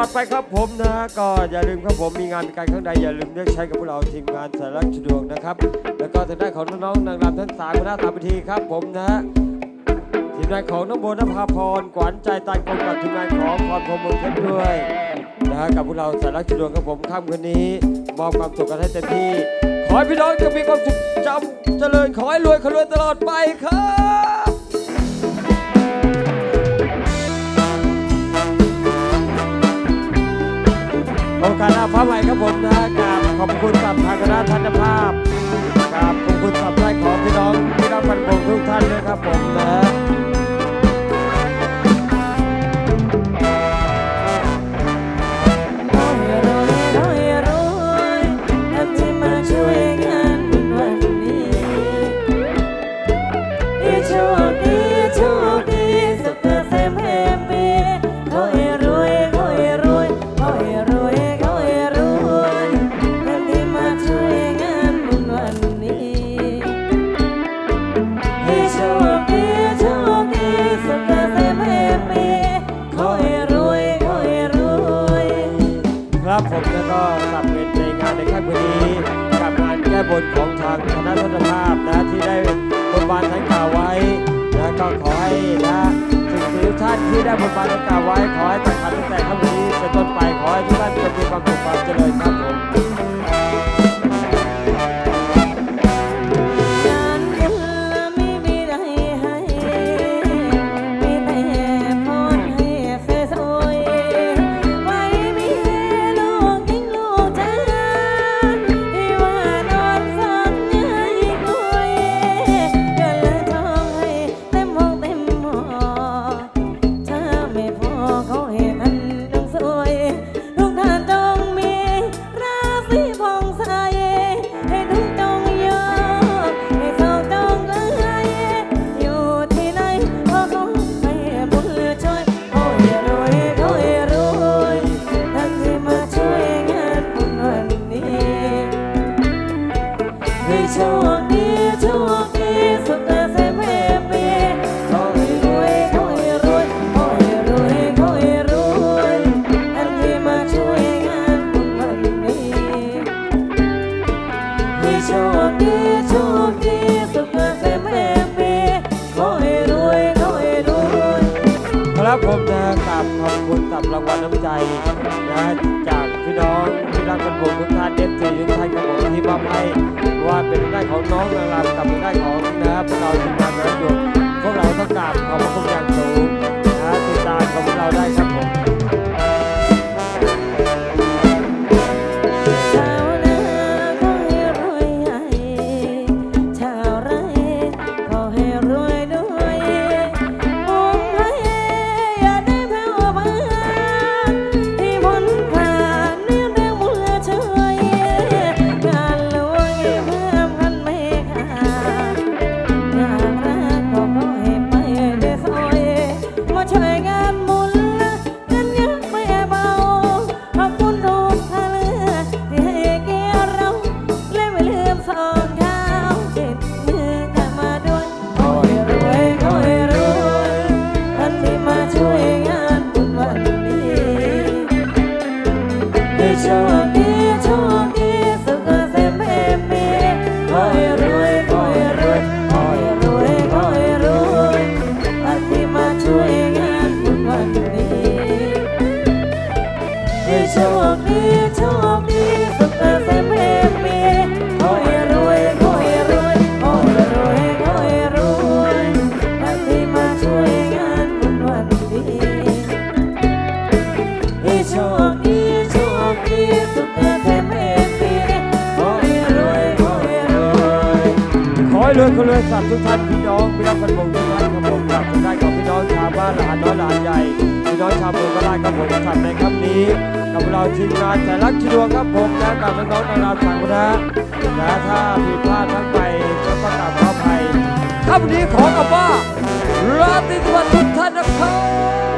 อดไปครับผมนะก็อย่าลืมครับผมมีงานการข้างใดอย่าลืมเลือกใช้กับพวกเราทีมงานสารักชดวงนะครับ แล้วก็ทางด้านของน้องๆนางรำทั้งสามคณะตามพิธีครับผมนะทีมงานของน้องโบนภาพรขวัญใจตันกลมกับทีมงานของพรพรมเมืองเพชรด้วยนะฮะกับพวกเราสารักชดวงครับผมค่ำคืนนี้มอบความสุขกันให้เต็มที่ขอให้พี่น้องจะมีความสุขจำเจริญขอให้รวยขรวยตลอดไปครับ ฟ้าใหม่ครับผมนะกราบขอบคุณกับทางคณะทันภาพกราบขอบคุณสับไส้ของพี่น้องที่รับฟันบงทุกท่านด้วยครับผมนะขางคณะทันภาพนะที่ได้บนบานทั้งกล่าวไว้นะก็ขอให้นะสิ่งที่ทุกท่านที่ได้บนบานทั้งกล่าวไว้ ขอให้ตัดขันตั้งแต่ครั้งน ครับผมนะกราบขอบคุณกับรางวัลน้ำใจนะจากพี่น้องที่รักกันผมทุกท่านเอฟซีทุกท่านครับผมที่มอบให้ว่าเป็นได้ของน้องนางรำกับได้ของนะพวกเราทีมงานนะดวงพวกเราต้องกราบขอบพระคุณอย่างสูงนะติดตามของพวกเราได้ มาช่ว ให้รวยคนรวยสัตว์ทุกท่านพี่น้องพี่รักกันผมทุกท่านครับผมกราบทางด้านของพี่น้องชาวบ้านหลานน้อยหลานใหญ่พี่น้องชาวเมืองโคราชครับผมสัตว์ในค่ำนี้กับเราทีมงานแต่รักชดวงครับผมนะกับน้องๆนางรำสังคณะนะถ้าผิดพลาดทั้งไปก็ต้องกราบขออภัยค่ำนี้ขอกับว่าราตรีสวัสดิ์ทุกท่านนะครับ